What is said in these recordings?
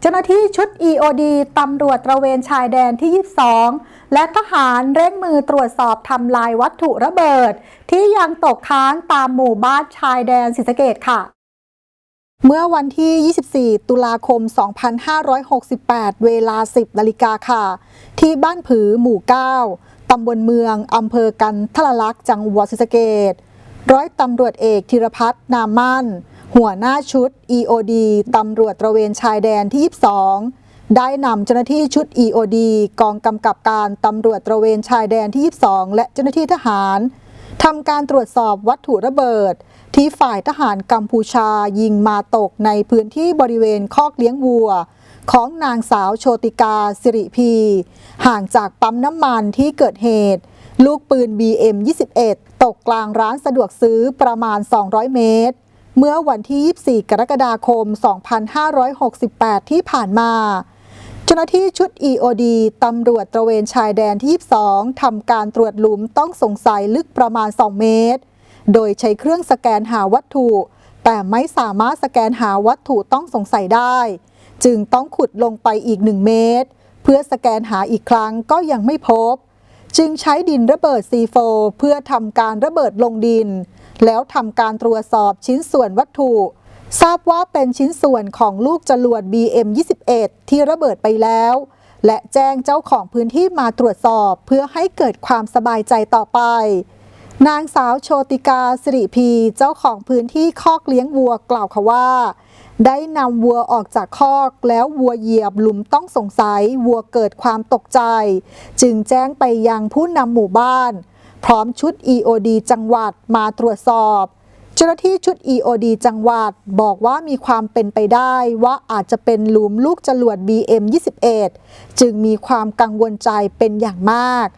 เจ้าหน้าที่ชุด EOD ตำรวจตระเวนชายแดนที่ 22 และทหารเร่งมือตรวจสอบทำลายวัตถุระเบิด ที่ยังตกค้างตามหมู่บ้านชายแดนศรีสะเกดค่ะ เมื่อวันที่ 24 ตุลาคม 2568 เวลา 10นาฬิกาค่ะ ที่บ้านผือหมู่ 9 ตำบลเมืองอำเภอกันทละลักษ์จังหวัดศรีสะเกดร้อยตำรวจเอกธีรพัฒน์นามมั่น หัวหน้าชุด EOD ตำรวจตระเวนชายแดนที่ 22 ได้นำเจ้าหน้าที่ชุด EOD กองกำกับการตำรวจตระเวนชายแดนที่ 22 และเจ้าหน้าที่ทหารทำการตรวจสอบวัตถุระเบิด ที่ฝ่ายทหารกัมพูชายิงมาตกในพื้นที่บริเวณคอกเลี้ยงวัว ของนางสาวโชติกาสิริพี ห่างจากปั๊มน้ำมันที่เกิดเหตุ ลูกปืน BM 21 ตกกลางร้านสะดวกซื้อประมาณ 200 เมตร เมื่อวันที่ 24 กรกฎาคม 2568 ที่ผ่านมา เจ้าหน้าที่ชุด EOD ตำรวจตระเวนชายแดนที่ 22 ทำการตรวจหลุมต้องสงสัยลึกประมาณ 2 เมตร โดยใช้เครื่องสแกนหาวัตถุ แต่ไม่สามารถสแกนหาวัตถุต้องสงสัยได้ จึงต้องขุดลงไปอีก 1 เมตร เพื่อสแกนหาอีกครั้งก็ยังไม่พบ จึงใช้ดินระเบิด C4 เพื่อทำการระเบิดลงดิน แล้วทำการตรวจสอบชิ้นส่วนวัตถุ ทราบว่าเป็นชิ้นส่วนของลูกจรวด BM21 ที่ระเบิดไปแล้ว และแจ้งเจ้าของพื้นที่มาตรวจสอบเพื่อให้เกิดความสบายใจต่อไป นางสาวโชติกาสิริพีเจ้าของพื้นที่คอกเลี้ยงวัวกล่าวค่ะว่า ได้นำวัวออกจากคอกแล้ววัวเหยียบหลุมต้องสงสัย วัวเกิดความตกใจ จึงแจ้งไปยังผู้นำหมู่บ้าน พร้อมชุด EOD จังหวัดมาตรวจสอบ เจ้าหน้าที่ชุด EOD จังหวัดบอกว่ามีความเป็นไปได้ว่าอาจจะเป็นหลุมลูกจรวด BM21 จึงมีความกังวลใจเป็นอย่างมาก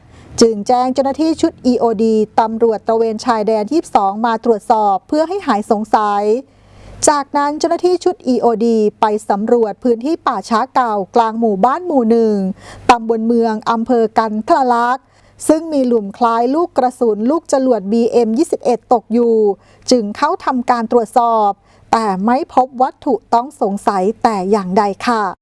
จึงแจ้งเจ้าหน้าที่ชุด EOD ตำรวจตระเวนชายแดนที่2มาตรวจสอบเพื่อให้หายสงสัยจากนั้นเจ้าหน้าที่ชุด EOD ไปสำรวจพื้นที่ป่าช้าเก่ากลางหมู่บ้านหมู่หนึ่งตำบลเมืองอำเภอกันทละลักษ์ ซึ่งมีหลุมคล้ายลูกกระสุนลูกจรวด BM21 ตกอยู่ จึงเข้าทำการตรวจสอบ แต่ไม่พบวัตถุต้องสงสัยแต่อย่างใดค่ะ